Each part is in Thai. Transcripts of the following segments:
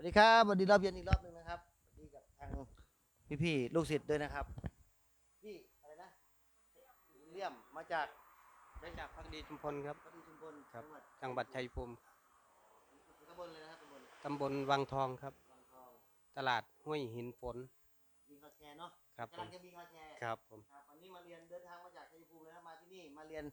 วัสดีครับสวัสดีรอบเย็นอีกรอบหนึ่งนะครับสวัสดีกับทางพี่ๆลูกศิษย์ด้วยนะครับพี่อะไรนะเลี่ยมมาจากได้จากพักดีชุมพลครับพอดีชุมพลครับจังหวัดจังหวัดชัยภูมิตำบลเลยนะครับตำบลตำบลวังทองครับบางทองตลาดห้วยหินฝนมีคา แคร์เนาะครับผกำลัมงจะมีคาแคร์ครับผม ครับวันนี้มาเรียนเดินทางมาจากชัยภูมิเลยนะมาที่นี่มาเรียน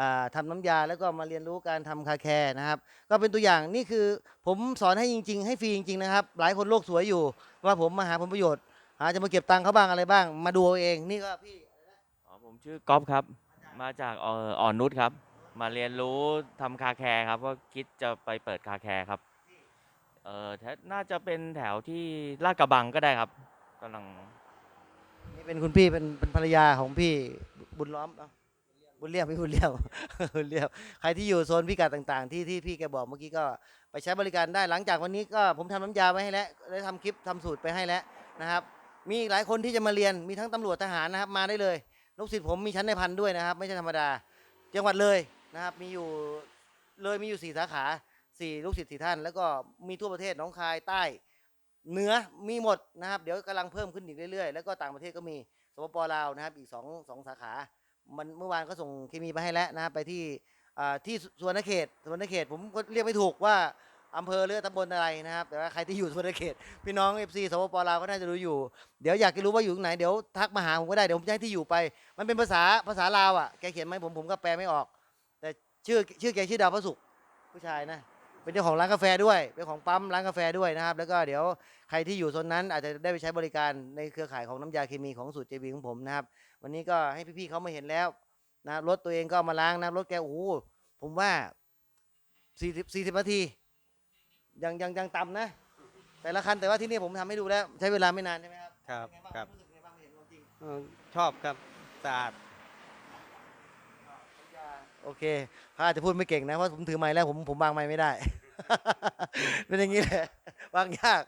อ่าทำน้ำยาแล้วก็มาเรียนรู้การทำคาแคร์นะครับ ก็เป็นตัวอย่างนี่คือผมสอนให้จริง ๆ ให้ฟรีจริงๆนะครับหลายคนโลกสวยอยู่ ว่าผมมาหาผลประโยชน์หาจะมาเก็บตังค์เขาบ้างอะไรบ้าง มาดูเอาเองนี่ก็พี่อะไรนะอ๋อผมชื่อก๊อฟครับ มาจากเอ่ออ่อนนุชครับ มาเรียนรู้ทำคาแคร์ครับก็คิดจะไปเปิดคาแคร์ครับเอ่อแถวน่าจะเป็นแถวที่ลาดกระบังก็ได้ครับกำลังนี่ เป็นคุณพี่เป็นเป็นภรรยาของพี่บุญล้อมเอ้าบุญเลี่ยมพี่บุญเลี่ยมบุญเลี่ยมใครที่อยู่โซนพิกัดต่าง ๆ ที่ที่พี่แกบอกเมื่อกี้ก็ไปใช้บริการได้หลังจากวันนี้ก็ผมทำน้ำยาไว้ให้แล้วได้ทำคลิปทำสูตรไปให้แล้วนะครับ มีอีกหลายคนที่จะมาเรียนมีทั้งตำรวจทหารนะครับมาได้เลย ลูกศิษย์ผมมีชั้นในพันด้วยนะครับ ไม่ใช่ธรรมดา จังหวัดเลยนะครับมีอยู่เลยมีอยู่สี่สาขาสี่ลูกศิษย์สี่ท่าน แล้วก็มีทั่วประเทศหน้องคายใต้ เหนือมีหมดนะครับ เดี๋ยวกำลังเพิ่มขึ้นอีกเรื่อยๆ แล้วก็ต่างประเทศก็มีสปปลาวนะครับ อีกสองสองสาขา มันเมื่อวานก็ส่งเคมีไปให้แล้วนะครับไปที่ที่สวนเขตสวนเขตผมก็เรียกไม่ถูกว่าอำเภอหรือตำบลอะไรนะครับ แต่ว่าใครที่อยู่สวนเขต พี่น้องเอฟซีสปปลาวก็น่าจะรู้อยู่ เดี๋ยวอยากจะรู้ว่าอยู่ตรงไหนเดี๋ยวทักมาหาผมก็ได้เดี๋ยวผมจะให้ที่อยู่ไป มันเป็นภาษาภาษาลาวอะแกเขียนไหมผมผมก็แปลไม่ออก แต่ชื่อชื่อแกชื่อดาวพระศุกร์ผู้ชายนะ เป็นเจ้าของร้านกาแฟด้วย เป็นของปั๊มร้านกาแฟด้วยนะครับ แล้วก็เดี๋ยวใครที่อยู่โซนนั้นอาจจะได้ไปใช้บริการในเครือข่ายของน้ำยาเคมีของสูตรเจบีของผมนะครับ วันนี้ก็ให้พี่ๆเขามาเห็นแล้วนะรถตัวเองก็เอามาล้างนะรถแกโอ้โหผมว่าสี่สิบสี่สิบนาทียังยังยังต่ำนะ แต่ละคันแต่ว่าที่นี่ผมทำให้ดูแล้ว ใช้เวลาไม่นานใช่ไหมครับครับเป็นไงางครับ รู้สึกไงบ้างเห็นของจริง เอ่อชอบครับสะอาด โอเคเขาอาจจะพูดไม่เก่งนะเพราะผมถือไม้แล้วผมผมวางไม้ไม่ได้ เป็นอย่างนี้แหละวางยาก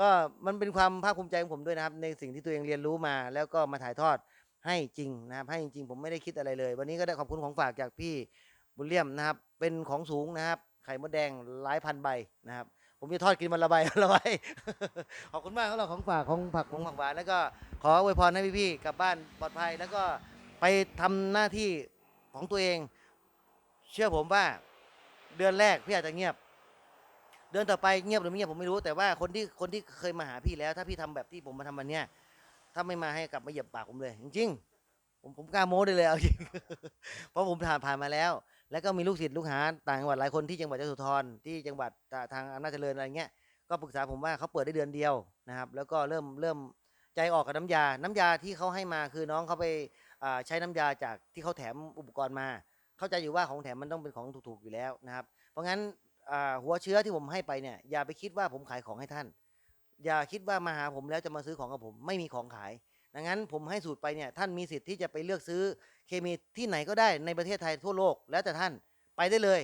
ก็มันเป็นความภาคภูมิใจของผมด้วยนะครับ ในสิ่งที่ตัวเองเรียนรู้มา แล้วก็มาถ่ายทอดให้จริงนะครับ ให้จริงๆผมไม่ได้คิดอะไรเลย วันนี้ก็ได้ขอบคุณของฝากจากพี่บุญเลี่ยมนะครับ เป็นของสูงนะครับ ไข่มดแดงหลายพันใบนะครับ ผมจะทอดกินมันละใบละใบขอบคุณมากสำหรับของฝากของผักของผักหวานแล้วก็ขออวยพรให้พี่ๆกลับบ้านปลอดภัยแล้วก็ไปทำหน้าที่ของตัวเอง เชื่อผมว่าเดือนแรกพี่อาจจะเงียบ เดือนต่อไปเงียบหรือไม่เงียบผมไม่รู้ แต่ว่าคนที่คนที่เคยมาหาพี่แล้ว ถ้าพี่ทำแบบที่ผมมาทำวันเนี้ยถ้าไม่มาให้กลับมาเหยียบปากผมเลย จริงๆผมผมกล้าโม้ได้เลยเอาจริงเพราะผมผ่านผ่านมาแล้ว แล้วก็มีลูกศิษย์ลูกหาต่างจังหวัดหลายคนที่จังหวัดยโสธรที่จังหวัดทางอำนาจเจริญอะไรเงี้ยก็ปรึกษาผมว่าเขาเปิดได้เดือนเดียวนะครับ แล้วก็เริ่มเริ่มใจออกกับน้ำยา น้ำยาที่เขาให้มาคือน้องเขาไปใช้น้ำยาจากที่เขาแถมอุปกรณ์มา เข้าใจอยู่ว่าของแถมมันต้องเป็นของถูกๆอยู่แล้วนะครับ เพราะงั้นอ่าหัวเชื้อที่ผมให้ไปเนี่ยอย่าไปคิดว่าผมขายของให้ท่าน อย่าคิดว่ามาหาผมแล้วจะมาซื้อของกับผมไม่มีของขาย ดังนั้นผมให้สูตรไปเนี่ยท่านมีสิทธิ์ที่จะไปเลือกซื้อเคมีที่ไหนก็ได้ในประเทศไทยทั่วโลกแล้วแต่ท่านไปได้เลย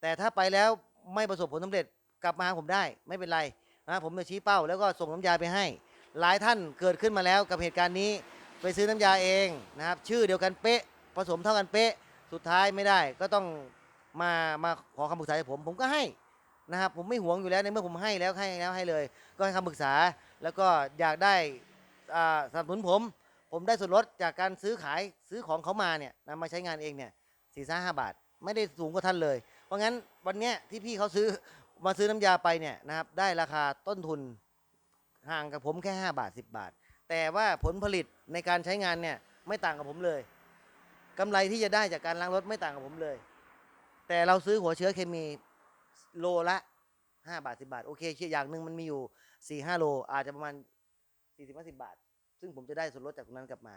แต่ถ้าไปแล้วไม่ประสบผลสำเร็จกลับมาหาผมได้ไม่เป็นไรนะผมจะชี้เป้าแล้วก็ส่งน้ำยาไปให้ หลายท่านเกิดขึ้นมาแล้วกับเหตุการณ์นี้ ไปซื้อน้ำยาเองนะครับ ชื่อเดียวกันเป๊ะผสมเท่ากันเป๊ะ สุดท้ายไม่ได้ก็ต้องมามาขอคำปรึกษาจากผม ผมก็ให้นะครับผมไม่หวงอยู่แล้วในเมื่อผมให้แล้วให้แล้วให้เลย ก็ให้คำปรึกษาแล้วก็อยากได้อ่าสนับสนุนผม ผมได้ส่วนลดจากการซื้อขายซื้อของเขามาเนี่ยนำมาใช้งานเองเนี่ยสี่ห้าบาท ไม่ได้สูงกว่าท่านเลย เพราะงั้นวันเนี้ยที่พี่เขาซื้อมาซื้อน้ำยาไปเนี่ยนะครับได้ราคาต้นทุนห่างกับผมแค่ 5 บาท 10 บาท แต่ว่าผลผลิตในการใช้งานเนี่ยไม่ต่างกับผมเลย กำไรที่จะได้จากการล้างรถไม่ต่างกับผมเลย แต่เราซื้อหัวเชื้อเคมีโลละ5บาท10บาท โอเคเชื่ออย่างหนึ่งมันมีอยู่4 5โล อาจจะประมาณ40 50บาท ซึ่งผมจะได้ส่วนลดจากตรงนั้นกลับมา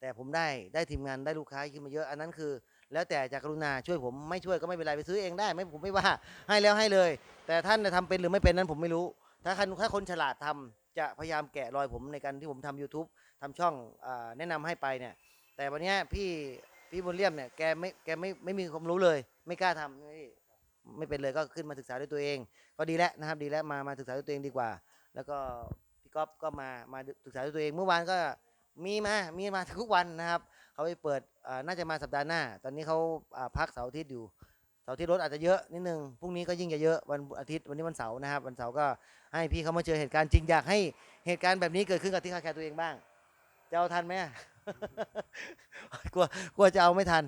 แต่ผมได้ได้ทีมงานได้ลูกค้าขึ้นมาเยอะอันนั้นคือ แล้วแต่จากกรุณาช่วยผมไม่ช่วยก็ไม่เป็นไรไปซื้อเองได้ไม่ผมไม่ว่าให้แล้วให้เลย แต่ท่านจะทำเป็นหรือไม่เป็นนั้นผมไม่รู้ ถ้าคนถ้าคนฉลาดทำจะพยายามแกะรอยผมในการที่ผมทำ YouTube ทำช่องอแนะนำให้ไปเนี่ย แต่วันนี้พี่พี่บุญเลี่ยมเนี่ยแกไม่แกไม่ไม่มีความรู้เลย ไม่กล้าทำไม่ไม่เป็นเลยก็ขึ้นมาศึกษาด้วยตัวเอง ก็ดีแล้วนะครับดีแล้วมามาศึกษาด้วยตัวเองดีกว่า แล้วก็พี่ก๊อฟก็มามาศึกษาด้วยตัวเอง เมื่อวานก็มีมา มีมาทุกวันนะครับ เขาไปเปิดอ่าน่าจะมาสัปดาห์หน้า ตอนนี้เขาาพักเสาร์อาทิตย์อยู่ เสาร์อาที่รถอาจจะเยอะนิดนึง พรุ่งนี้ก็ยิ่งจะเยอะวันอาทิตย์ วันนี้วันเสาร์นะครับ วันเสาร์ก็ให้พี่เขามาเจอเหตุการณ์จริง อยากให้เหตุการณ์แบบนี้เกิดขึ้นกับที่คาแคร์ตัวเองบ้าง จะเอาทันไหม กลัวกลัวจะเอาไม่ทัน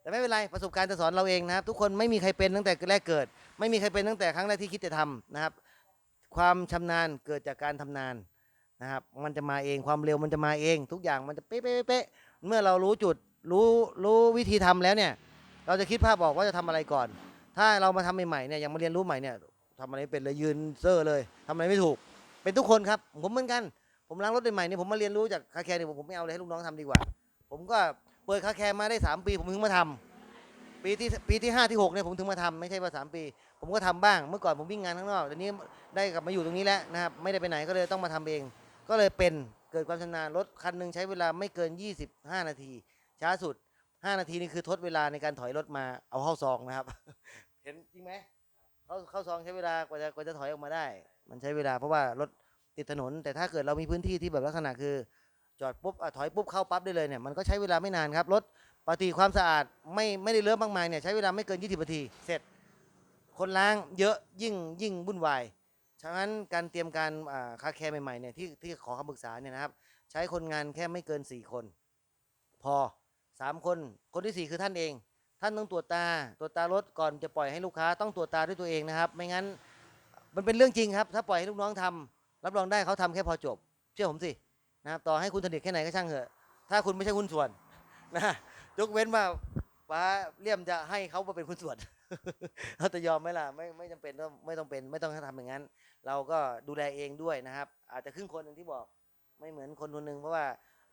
แต่ไม่เป็นไรประสบการณ์จะสอนเราเองนะครับ ทุกคนไม่มีใครเป็นตั้งแต่แรกเกิด ไม่มีใครเป็นตั้งแต่ครั้งแรกที่คิดจะทำนะครับ ความชำนาญเกิดจากการทำนานนะครับ มันจะมาเองความเร็วมันจะมาเอง ทุกอย่างมันจะเป๊ะเป๊ะเป๊ะเมื่อเรารู้จุดรู้รู้วิธีทำแล้วเนี่ย เราจะคิดภาพบอกว่าจะทำอะไรก่อน ถ้าเรามาทำใหม่ๆเนี่ยยังมาเรียนรู้ใหม่เนี่ยทำอะไรเป็นเลยยืนเซอร์เลยทำอะไรไม่ถูก เป็นทุกคนครับ ผมเหมือนกัน ผมล้างรถใหม่ๆเนี่ยผมมาเรียนรู้จากคาแคร์เนี่ยผมไม่เอาเลยให้ลูกน้องทำดีกว่า ผมก็เปิดคาแคร์มาได้ 3 ปี ผมถึงมาทำปีที่ปีที่5ที่6เนี่ยผมถึงมาทำไม่ใช่ว่า3ปี ผมก็ทำบ้าง เมื่อก่อนผมวิ่งงานข้างนอกแต่นี้ได้กลับมาอยู่ตรงนี้แล้วนะครับไม่ได้ไปไหนก็เลยต้องมาทำเอง ก็เลยเป็นเกิดความชำนาญรถคันหนึ่งใช้เวลาไม่เกิน 25 นาที ช้าสุด 5 นาทีนี่คือทดเวลาในการถอยรถมาเอาเข้าซองนะครับ เห็นจริงไหมเข้าเข้าซองใช้เวลากว่าจะกว่าจะถอยออกมาได้ มันใช้เวลาเพราะว่ารถ ติดถนน แต่ถ้าเกิดเรามีพื้นที่ที่แบบลักษณะคือ จอดปุ๊บอถอยปุ๊บเข้าปั๊บได้เลยเนี่ยมันก็ใช้เวลาไม่นานครับรถปฏิความสะอาดไม่ไม่ได้เลอะมากมายเนี่ยใช้เวลาไม่เกิน 20นาทีเสร็จ คนล้างเยอะยิ่งยิ่งวุ่นวายฉะนั้นการเตรียมการอาคาแคร์ใหม่ๆเนี่ยที่ที่ขอคำปรึกษาเนี่ยนะครับ ใช้คนงานแค่ไม่เกิน 4 คน พอ 3 คนคนที่ 4 คือท่านเอง ท่านต้องตรวจตาตรวจตารถก่อนจะปล่อยให้ลูกค้าต้องตรวจตาด้วยตัวเองนะครับ ไม่งั้นมันเป็นเรื่องจริงครับ ถ้าปล่อยให้ลูกน้องทำ รับรองได้เขาทำแค่พอจบ เชื่อผมสินะครับต่อให้คุณสนิทแค่ไหนก็ช่างเถอะ ถ้าคุณไม่ใช่หุ้นส่วนนะยกเว้นว่าป้าเลี่ยมจะให้เขามาเป็นหุ้นส่วนเราจะยอมไหมล่ะไม่ไม่จำเป็นต้องไม่ต้องเป็น ไม่ต้องทำอย่างนั้น เราก็ดูแลเองด้วยนะครับ อาจจะครึ่งคนอย่างที่บอกไม่เหมือนคนคนหนึ่งเพราะว่า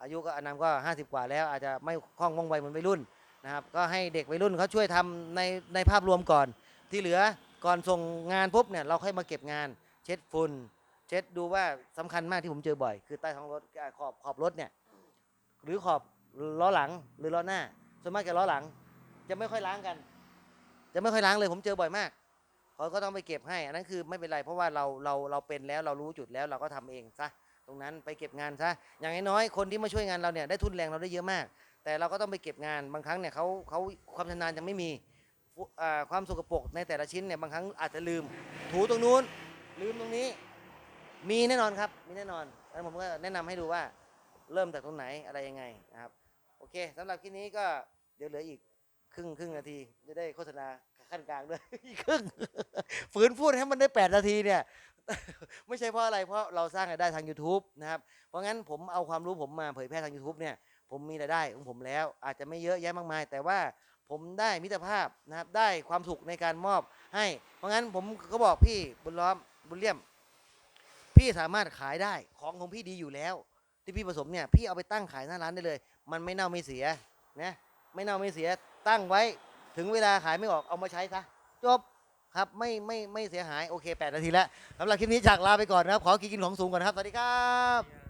อายุก็อนามก็ 50 กว่าแล้ว อาจจะไม่คล่องว่องไวเหมือนวัยรุ่นนะครับ ก็ให้เด็กวัยรุ่นเขาช่วยทำในในภาพรวมก่อน ที่เหลือก่อนส่งงานปุ๊บเนี่ยเราค่อยมาเก็บงาน เช็ดฝุ่น เช็ดดูว่าสำคัญมากที่ผมเจอบ่อย คือใต้ท้องรถขอบขอบรถเนี่ย หรือขอบล้อหลังหรือล้อหน้า ส่วนมากจะล้อหลัง จะไม่ค่อยล้างกัน จะไม่ค่อยล้างเลยผมเจอบ่อยมากเขาก็ต้องไปเก็บให้อันนั้นคือไม่เป็นไรเพราะว่าเราเราเราเป็นแล้วเรารู้จุดแล้วเราก็ทำเองซะตรงนั้นไปเก็บงานซะอย่างน้อยๆคนที่มาช่วยงานเราเนี่ยได้ทุนแรงเราได้เยอะมาก แต่เราก็ต้องไปเก็บงานบางครั้งเนี่ยเขาเขาความชำนาญยังไม่มีความสกปรกในแต่ละชิ้นเนี่ยบางครั้งอาจจะลืม ถูตรงนู้นลืมตรงนี้ มีแน่นอนครับ มีแน่นอนแล้วผมก็แนะนำให้ดูว่าเริ่มจากตรงไหนอะไรยังไงนะครับ โอเคสำหรับคลิปนี้ก็เดี๋ยวเหลืออีกครึ่งครึ่งนาที จะได้โฆษณาขั้นกลางด้วยอีกครึ่งฝืนพูดให้มันได้ 8 นาทีเนี่ย ไม่ใช่เพราะอะไร เพราะเราสร้างรายได้ทาง YouTube นะครับ เพราะงั้นผมเอาความรู้ผมมาเผยแพร่ทาง YouTube เนี่ย ผมมีรายได้ของผมแล้ว อาจจะไม่เยอะแยะมากมาย แต่ว่าผมได้มิตรภาพนะครับ ได้ความสุขในการมอบให้ เพราะงั้นผมก็บอกพี่บุญล้อมบุญเลี่ยม พี่สามารถขายได้ของของพี่ดีอยู่แล้ว ที่พี่ผสมเนี่ยพี่เอาไปตั้งขายหน้าร้านได้เลย มันไม่เน่าไม่เสียนะไม่เน่าไม่เสียตั้งไว้ถึงเวลาขายไม่ออกเอามาใช้ซะจบครับไม่ไม่ไม่เสียหายโอเค 8 นาทีแล้วสำหรับคลิปนี้จากลาไปก่อนนะครับ ขอกินของสูงก่อนนะครับ สวัสดีครับ